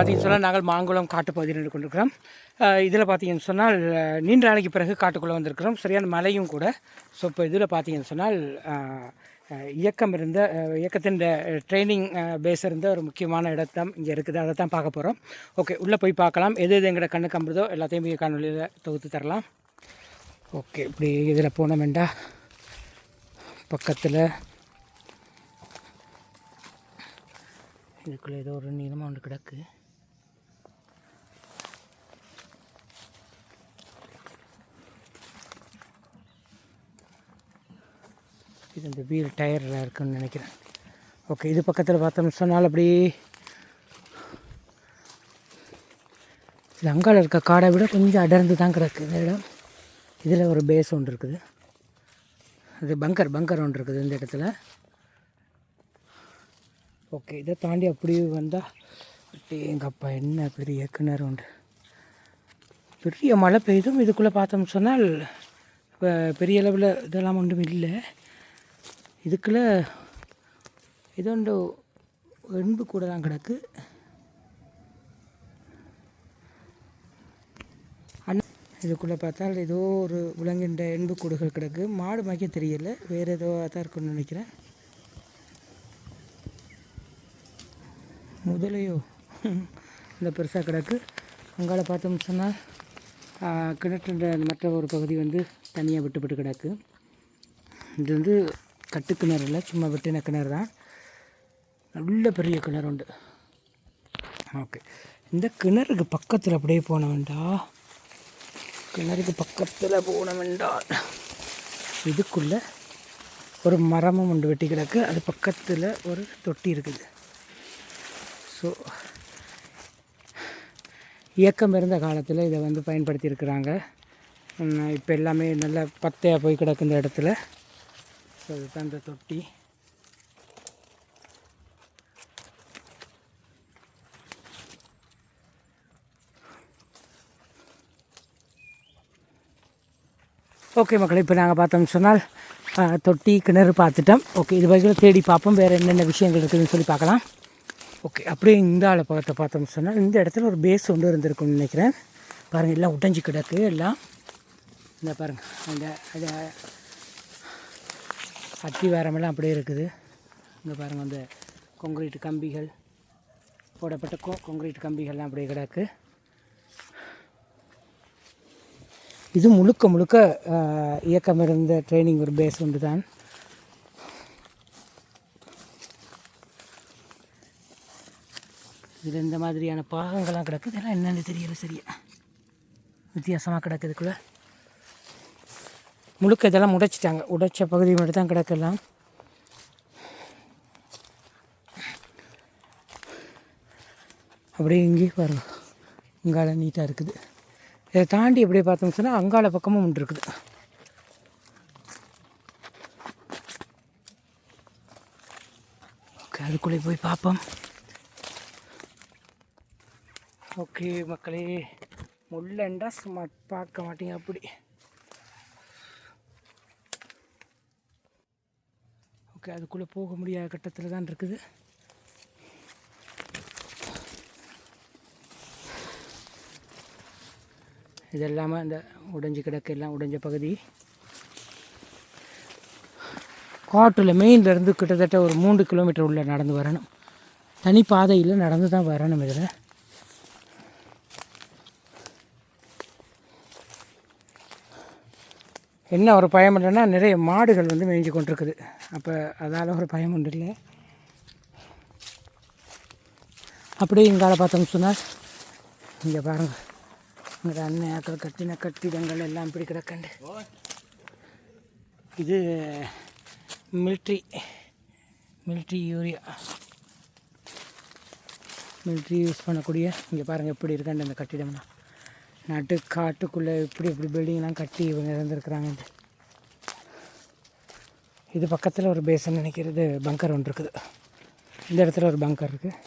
பார்த்தீங்கன்னு சொன்னால் நாங்கள் மாங்குளம் காட்டுப்பகுதியில் நின்று கொண்டிருக்கிறோம். இதில் பார்த்தீங்கன்னு சொன்னால் நீண்ட நாளைக்கு பிறகு காட்டுக்குள்ளே வந்திருக்கிறோம். சரியான மலையும் கூட. ஸோ இப்போ இதில் பார்த்தீங்கன்னு சொன்னால் இயக்கம் இருந்த இயக்கத்தின் ட்ரைனிங் பேஸ் இருந்த ஒரு முக்கியமான இடத்தான் இங்கே இருக்குது. அதை தான் பார்க்க போகிறோம் ஓகே உள்ளே போய் பார்க்கலாம். எது எது எங்களோட கண்ணு கம்புறதோ எல்லாத்தையும் போய் காணொலியில் தொகுத்து தரலாம். ஓகே இப்படி இதில் போனோமெண்டா பக்கத்தில் இதுக்குள்ளே ஏதோ ஒரு நீளமாக ஒன்று கிடக்கு. இது இந்த வீல் டயரில் இருக்குன்னு நினைக்கிறேன். ஓகே இது பக்கத்தில் பார்த்தோம்னு சொன்னால் அப்படி இது அங்கால இருக்க காடை விட கொஞ்சம் அடர்ந்து தான் கிடக்கு. இந்த இடம். இதில் ஒரு பேஸ் ஒன்று இருக்குது. அது பங்கர் பங்கர் ஒன்று இருக்குது இந்த இடத்துல. ஓகே இதை தாண்டி அப்படியே வந்தால் எங்கள் அப்பா என்ன பெரிய கிணறு உண்டு பெரிய மழை பெய்தும் இதுக்குள்ளே பார்த்தோம்னு சொன்னால் இப்போ பெரிய அளவில் இதெல்லாம் ஒன்றும் இல்லை. இதுக்குள்ளே இதோண்டு எண்பு கூட தான் கிடக்கு. அண்ணா இதுக்குள்ளே பார்த்தால் ஏதோ ஒரு விலங்கின்ற எண்பு கூடுகள் கிடக்கு. மாடு மாய்க்க தெரியல. வேறு ஏதோ தான் இருக்குன்னு நினைக்கிறேன். முதலையோ இந்த பெருசாக கிடக்கு. அங்கால பார்த்தோம்னு சொன்னால் கிணற்றுன்ற மற்ற ஒரு பகுதி வந்து தனியாக விட்டுப்பட்டு கிடக்கு. இது வந்து கட்டு கிணறு இல்லை சும்மா வெட்டின கிணறு தான் நல்ல பெரிய கிணறு உண்டு. ஓகே. இந்த கிணறுக்கு பக்கத்தில் அப்படியே போன வேண்டா கிணறுக்கு பக்கத்தில் போன இதுக்குள்ளே ஒரு மரமும் உண்டு வெட்டி கிடக்கு. அது பக்கத்தில் ஒரு தொட்டி இருக்குது. ஸோ இயக்கம் இருந்த காலத்தில் இதை வந்து பயன்படுத்தியிருக்கிறாங்க. இப்போ எல்லாமே நல்ல பத்தையாக போய் கிடக்கு இந்த இடத்துல. ஸோ இதுதான் இந்த தொட்டி ஓகே மக்களே இப்போ நாங்கள் பார்த்தோம்னு சொன்னால் தொட்டி கிணறு பார்த்துட்டோம். ஓகே இது வரைக்கும் தேடி பார்ப்போம். வேறு என்னென்ன விஷயங்கள் இருக்குதுன்னு சொல்லி பார்க்கலாம். ஓகே அப்படியே இந்த ஆளை பக்கத்தை பார்த்தோம்னு சொன்னால் இந்த இடத்துல ஒரு பேஸ் ஒன்று இருந்திருக்கும்னு நினைக்கிறேன். பாருங்கள் எல்லாம் உடைஞ்சு கிடக்கு எல்லாம். இந்த பாருங்கள் அந்த அந்த அத்திவாரமெல்லாம் அப்படியே இருக்குது. இங்கே பாருங்கள் அந்த கொங்கிரீட் கம்பிகள் போடப்பட்ட கோ கொங்கிரீட் கம்பிகள்லாம் அப்படியே கிடக்கு. இது முழுக்க முழுக்க இயக்கம் இருந்த ட்ரைனிங் ஒரு பேஸ் ஒன்று தான் இதில் இந்த மாதிரியான பாகங்கள்லாம் கிடக்குது இதெல்லாம் என்னென்னு தெரியல சரியா. வித்தியாசமாக கிடக்குதுக்குள்ள முழுக்க இதெல்லாம் உடைச்சிட்டாங்க. உடைச்ச பகுதி மட்டும் தான் கிடக்கலாம் அப்படியே இங்கேயும் பாருங்க. அங்கால நீட்டாக இருக்குது. இதை தாண்டி எப்படியே பார்த்தோம்னு சொன்னால் அங்கால பக்கமும் ஒன்று இருக்குது. ஓகே அதுக்குள்ளே போய் பார்ப்போம். ஓகே மக்களே முள்ளண்டா சும்மா பார்க்க மாட்டீங்க அப்படி. ஓகே அதுக்குள்ளே போக முடியாத கட்டத்தில் தான் இருக்குது. இது இல்லாமல் இந்த உடைஞ்சு கிடக்கு எல்லாம் உடைஞ்ச பகுதி. காட்டில் மெயின்லேருந்து கிட்டத்தட்ட ஒரு மூன்று கிலோமீட்டர் உள்ளே நடந்து வரணும். தனி பாதையில் நடந்து தான் வரணும் இதில். என்ன ஒரு பயம் இல்லைன்னா நிறைய மாடுகள் வந்து மேய்ஞ்சு கொண்டிருக்குது. அப்போ அதால் ஒரு பயம் உண்டு இல்லை அப்படியே இங்கால பார்த்தோம்னு சொன்னால் இங்கே பாருங்கள் இங்கே அன்னையாக்கள் கட்டின கட்டிடங்கள் எல்லாம் இப்படி கிடக்கண்டு. இது military military urea military use பண்ணக்கூடிய இங்கே பாருங்கள் எப்படி இருக்காண்டு அந்த கட்டிடம்னா நட்டு காட்டுக்குள்ளே இப்படி இப்படி பில்டிங்லாம் கட்டி இவங்க இருந்திருக்கிறாங்க இது பக்கத்தில் ஒரு பேசன் நினைக்கிறது பங்கர் ஒன்று இருக்குது. இந்த இடத்துல ஒரு பங்கர் இருக்குது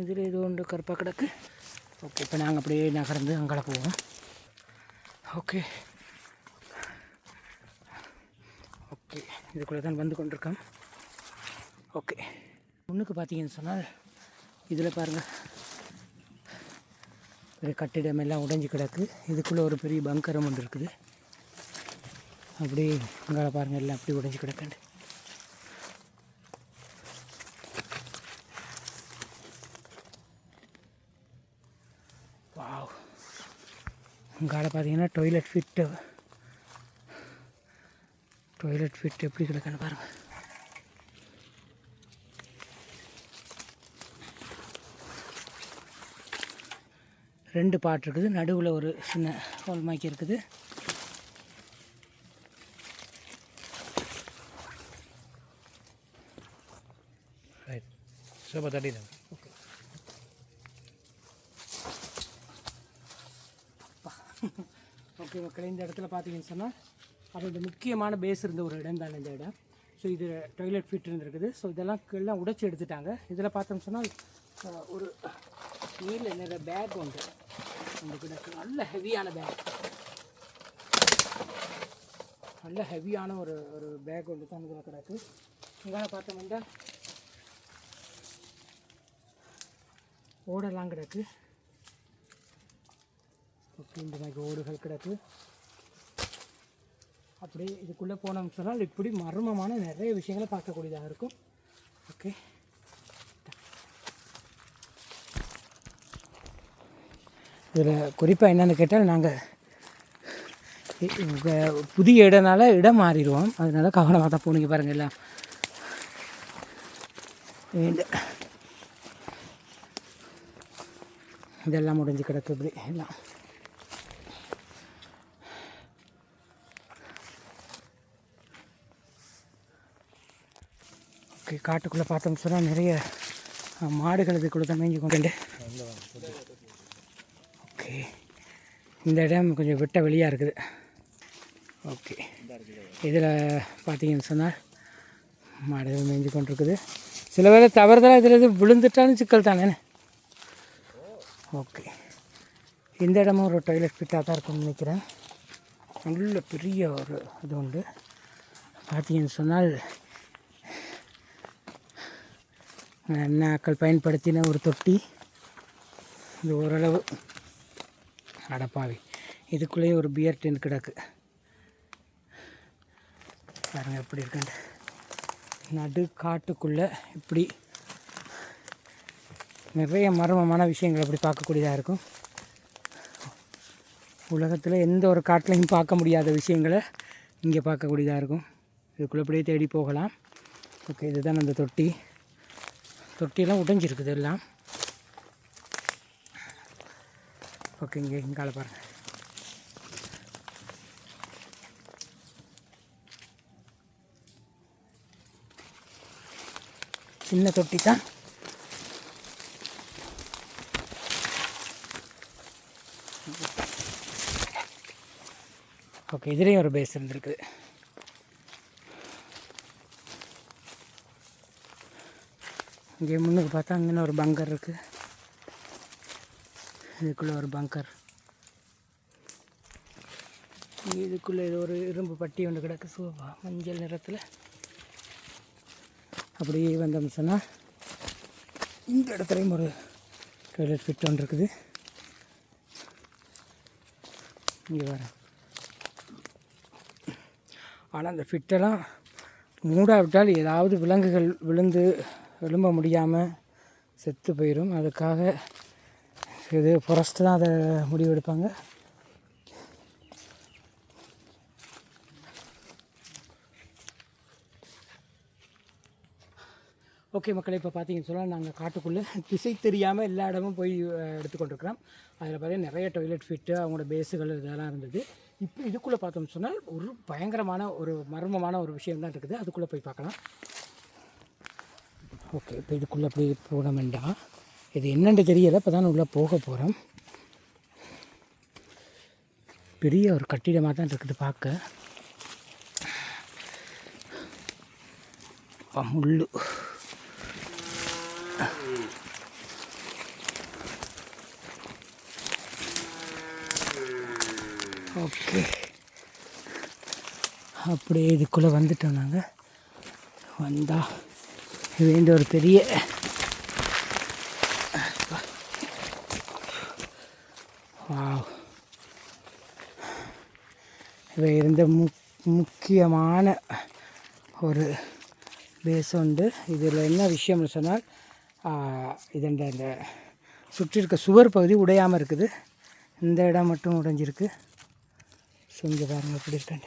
இதில் இது ஒன்று கருப்பாக கிடக்கு. ஓகே இப்போ நாங்கள் அப்படியே நகர்ந்து அங்கே போவோம். ஓகே ஓகே இதுக்குள்ளே தான் வந்து கொண்டிருக்கோம் ஓகே முன்னுக்கு பார்த்தீங்கன்னு சொன்னால் இதில் பாருங்கள் ஒரு கட்டிடம் எல்லாம் உடைஞ்சு கிடக்கு. இதுக்குள்ளே ஒரு பெரிய பங்கரம் ஒன்று இருக்குது. அப்படி அங்கால பாருங்கள் எல்லாம் அப்படி உடைஞ்சு கிடக்குண்டு. வாவ். அங்கால பார்த்தீங்கன்னா டொய்லெட் ஃபிட்டு டொய்லெட் ஃபிட் எப்படி கிடக்குன்னு பாருங்கள் ரெண்டு பாட் இருக்குது. நடுவில் ஒரு சின்ன ஹோல்மாக்கி இருக்குது. Right. Coba tadi dah. Okay மக்களே இந்த இடத்துல பார்த்தீங்கன்னு சொன்னால் அதோட முக்கியமான பேஸ் இருந்த ஒரு இடம் தான் இந்த இடம். ஸோ இது டாய்லெட் ஃபிட் இருந்திருக்குது. ஸோ இதெல்லாம் எல்லாம் உடைச்சி எடுத்துட்டாங்க. இதில் பார்த்தோம் சொன்னால் ஒரு நீல நிற பேக் உண்டு. உங்களுக்கு நல்ல ஹெவியான பேக் நல்ல ஹெவியான ஒரு ஒரு பேக் ஒன்று தான் இதில் கிடக்கு இங்கே பார்த்தோம்னா ஓடெல்லாம் கிடக்கு. ஓகே இந்த மாதிரி ஓடுகள் கிடக்கு. அப்படி இதுக்குள்ளே போனோம்னு சொன்னால் இப்படி மர்மமான நிறைய விஷயங்களை பார்க்கக்கூடியதாக இருக்கும். ஓகே இதில் குறிப்பாக என்னென்னு கேட்டால் நாங்கள் புதிய இடனால இடம் மாறிடுவோம். அதனால கவனமாக தான் போனீங்க பாருங்கள் எல்லாம். இதெல்லாம் முடிஞ்சு கிடக்கு இப்படி எல்லாம். ஓகே காட்டுக்குள்ளே பார்த்தோம்னு சொன்னால் நிறைய மாடுகள் இதுக்குள்ளே தான் மேய்ஞ்சு கொண்டு ஓகே. இந்த இடம் கொஞ்சம் விட்ட வெளியாக இருக்குது. ஓகே. இதில் பார்த்தீங்கன்னு சொன்னால் மாடுகள் மேய்ஞ்சு கொண்டிருக்குது. சில வேலை தவறுதலாக இதில் இது விழுந்துட்டாலும் சிக்கல் தானே? ஓகே. இந்த இடமும் ஒரு டாய்லெட் ஃபிட்டாக தான் இருக்கும்னு நினைக்கிறேன். நல்ல பெரிய ஒரு இது உண்டு. பார்த்தீங்கன்னு சொன்னால் நாக்கள் பயன்படுத்தின ஒரு தொட்டி. இது ஓரளவு அடப்பாவி. இதுக்குள்ளேயே ஒரு பியர் டென் கிடக்கு. பாருங்க எப்படி இருக்குன்ட்டு. நடு காட்டுக்குள்ளே இப்படி நிறைய மர்மமான விஷயங்கள் அப்படி பார்க்கக்கூடியதாக இருக்கும். உலகத்தில் எந்த ஒரு காட்டிலையும் பார்க்க முடியாத விஷயங்களை இங்கே பார்க்கக்கூடியதாக இருக்கும். இதுக்குள்ளே அப்படியே தேடி போகலாம். ஓகே இதுதான் அந்த தொட்டி. தொட்டியெல்லாம் உடைஞ்சிருக்குது எல்லாம். ஓகே இங்கே இங்கால பாருங்கள் சின்ன தொட்டி தான். ஓகே இதுலேயும் ஒரு பேஸ் இருந்திருக்குது. இங்கே முன்னுக்கு பார்த்தா அங்கே ஒரு பங்கர் இருக்குது இதுக்குள்ளே ஒரு பங்கர் இதுக்குள்ளே ஏதோ ஒரு இரும்பு பட்டி ஒன்று கிடக்கு சோபா மஞ்சள் நிறத்தில். அப்படியே வந்தோம்னு சொன்னால் இந்த இடத்துலையும் ஒரு டாய்லெட் ஃபிட் ஒன்று இருக்குது. இங்கே வர ஆனால் அந்த ஃபிட்டெல்லாம் மூடாவிட்டால் ஏதாவது விலங்குகள் விழுந்து எழும்ப முடியாமல் செத்து போயிடும் அதுக்காக இது ஃபாரஸ்ட்டு தான் அதை முடிவெடுப்பாங்க ஓகே மக்களை இப்போ பார்த்தீங்கன்னு சொன்னால் நாங்கள் காட்டுக்குள்ளே திசை தெரியாமல் எல்லா இடமும் போய் எடுத்துக்கொண்டிருக்கிறோம். அதில் பார்த்தீங்கன்னா நிறைய டாய்லெட் ஃபிட்டு அவங்களோட பேஸுகள் இதெல்லாம் இருந்தது. இப்போ இதுக்குள்ளே பார்த்தோம்னு சொன்னால் ஒரு பயங்கரமான ஒரு மர்மமான ஒரு விஷயம் தான் இருக்குது. அதுக்குள்ளே போய் பார்க்கலாம். ஓகே இப்போ இதுக்குள்ளே போய் போக வேண்டாம் இது என்னென்று தெரியலை. இப்போ தான் உள்ளே போக போகிறோம் பெரிய ஒரு கட்டிடமாக தான் இருக்குது பார்க்க. முள்ளு. ஓகே. அப்படியே இதுக்குள்ளே வந்துட்டோம் நாங்கள் வந்தால் வேண்டிய ஒரு பெரிய இவை இருந்த மு முக்கியமான ஒரு பேஸ் உண்டு. இதில் என்ன விஷயம்னு சொன்னால் இதண்ட இந்த சுற்றி இருக்க சுவர் பகுதி உடையாமல் இருக்குது. இந்த இடம் மட்டும் உடைஞ்சிருக்கு. ஸோ இங்கே பாருங்கள் எப்படி இருக்கேன்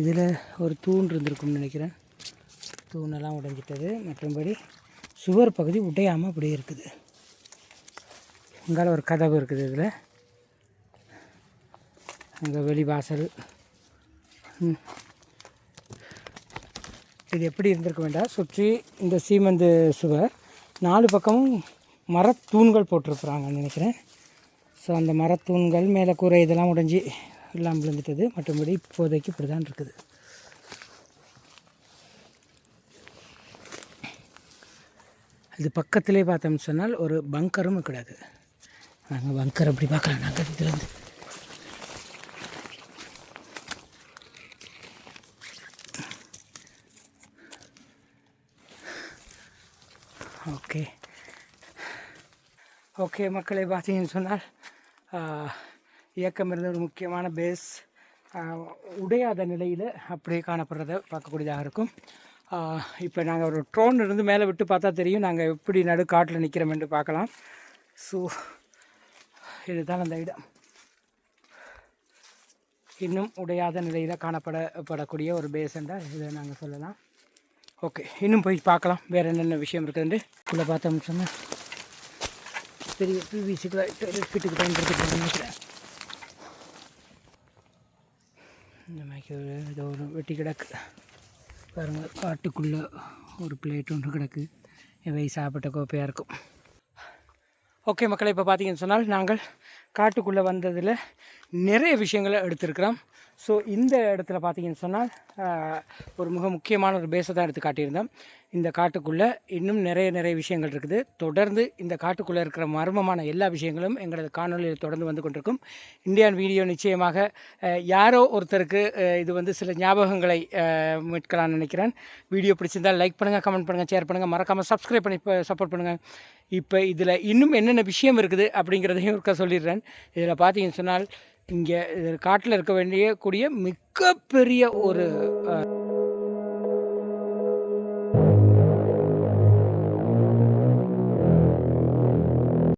இதில் ஒரு தூண் இருந்திருக்கும்னு நினைக்கிறேன். தூணெல்லாம் உடைஞ்சிட்டது. மற்றபடி சுவர் பகுதி உடையாமல் அப்படியே இருக்குது. இங்கால ஒரு கதவு இருக்குது இதில். அங்கே வெளிவாசல் இது எப்படி இருந்திருக்க வேண்டாம் சுற்றி இந்த சீமந்து சுவர் நாலு பக்கமும் மரத்தூண்கள் போட்டிருக்குறாங்கன்னு நினைக்கிறேன். ஸோ அந்த மரத்தூண்கள் மேலே கூரை இதெல்லாம் உடைஞ்சி எல்லாம் விழுந்துட்டது. மற்றபடி இப்போதைக்கு இப்படி தான் இருக்குது. இது பக்கத்திலே பார்த்தோம்னு சொன்னால் ஒரு பங்கரும் கிடையாது. நாங்கள் பங்கர் அப்படி பார்க்கலாம். நாங்கள் இதுலேருந்து ஓகே. ஓகே மக்களை பார்த்தீங்கன்னு சொன்னால் இயக்கம் இருந்த ஒரு முக்கியமான பேஸ் உடையாத நிலையில் அப்படியே காணப்படுறத பார்க்கக்கூடியதாக இருக்கும். இப்போ நாங்கள் ஒரு ட்ரோன் இருந்து மேலே விட்டு பார்த்தா தெரியும். நாங்கள் எப்படி நடு காட்டில் நிற்கிறோம் என்று பார்க்கலாம். ஸோ இதுதான் அந்த இடம். இன்னும் உடையாத நிலையில் காணப்படப்படக்கூடிய ஒரு பேசண்டாக இதை நாங்கள் சொல்லலாம். ஓகே இன்னும் போய் பார்க்கலாம். வேறு என்னென்ன விஷயம் இருக்குதுன்னு உள்ளே பார்த்தோம்னு சொன்னால் பெரிய பிவிசி லிக்விட்டுக்கு பயன்படுத்திட்டு நினைக்கிறேன். இந்த மாதிரி ஒரு ஏதோ ஒரு வெட்டி கிடக்கு. பாருங்கள் காட்டுக்குள்ளே ஒரு பிளேட் ஒன்று கிடக்கு. இவை சாப்பிட்ட கோப்பையாக இருக்கும். ஓகே மக்களை இப்போ பார்த்தீங்கன்னு சொன்னால் நாங்கள் காட்டுக்குள்ளே வந்ததில் நிறைய விஷயங்களை எடுத்திருக்கிறோம். ஸோ இந்த இடத்துல பார்த்தீங்கன்னு சொன்னால் ஒரு மிக முக்கியமான ஒரு பேஸை தான் எடுத்து காட்டியிருந்தோம். இந்த காட்டுக்குள்ளே இன்னும் நிறைய நிறைய விஷயங்கள் இருக்குது. தொடர்ந்து இந்த காட்டுக்குள்ளே இருக்கிற மர்மமான எல்லா விஷயங்களும் எங்களது காணொலியில் தொடர்ந்து வந்து கொண்டிருக்கும். இந்தியான் வீடியோ நிச்சயமாக யாரோ ஒருத்தருக்கு இது வந்து சில ஞாபகங்களை மீட்கலான்னு நினைக்கிறேன். வீடியோ பிடிச்சிருந்தால் லைக் பண்ணுங்கள் கமெண்ட் பண்ணுங்கள் ஷேர் பண்ணுங்கள் மறக்காமல் சப்ஸ்கிரைப் பண்ணி சப்போர்ட் பண்ணுங்கள் இப்போ இதில் இன்னும் என்னென்ன விஷயம் இருக்குது அப்படிங்கிறதையும் இருக்க சொல்லிடுறேன். இதில் பார்த்தீங்கன்னு சொன்னால் இங்கே காட்டில் இருக்க வேண்டிய கூடிய மிகப்பெரிய ஒரு